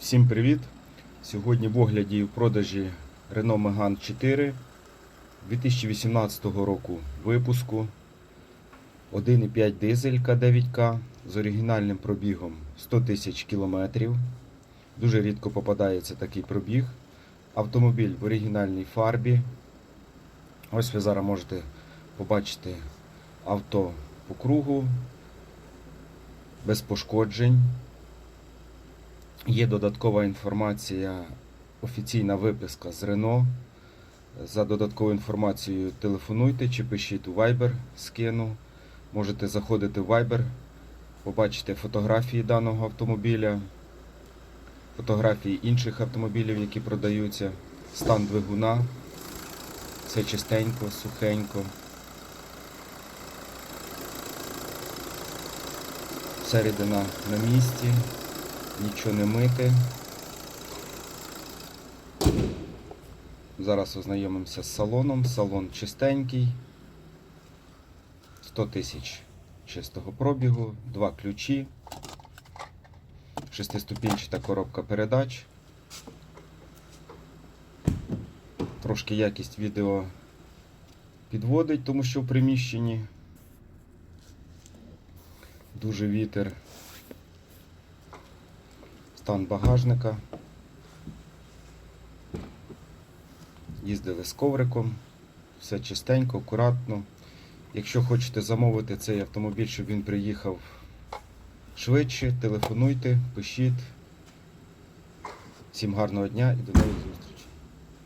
Всім привіт! Сьогодні в огляді і в продажі Renault Megane 4 2018 року випуску 1,5 дизель К9К з оригінальним пробігом 100 тисяч кілометрів. Дуже рідко попадається такий пробіг. Автомобіль в оригінальній фарбі. Ось ви зараз можете побачити авто по кругу, без пошкоджень. Є додаткова інформація, офіційна виписка з Renault. За додатковою інформацією телефонуйте чи пишіть у Viber, скину. Можете заходити в Viber, побачити фотографії даного автомобіля, фотографії інших автомобілів, які продаються, стан двигуна. Все чистенько, сухенько. Середина на місці нічого не мити. Зараз ознайомимося з салоном. Салон чистенький. 100 тисяч чистого пробігу, два ключі, шестиступінчата коробка передач. Трошки якість відео підводить, тому що в приміщенні дуже вітер стан багажника. Їздили з ковриком, все чистенько, акуратно. Якщо хочете замовити цей автомобіль, щоб він приїхав швидше, телефонуйте, пишіть. Всім гарного дня і до нових зустрічей.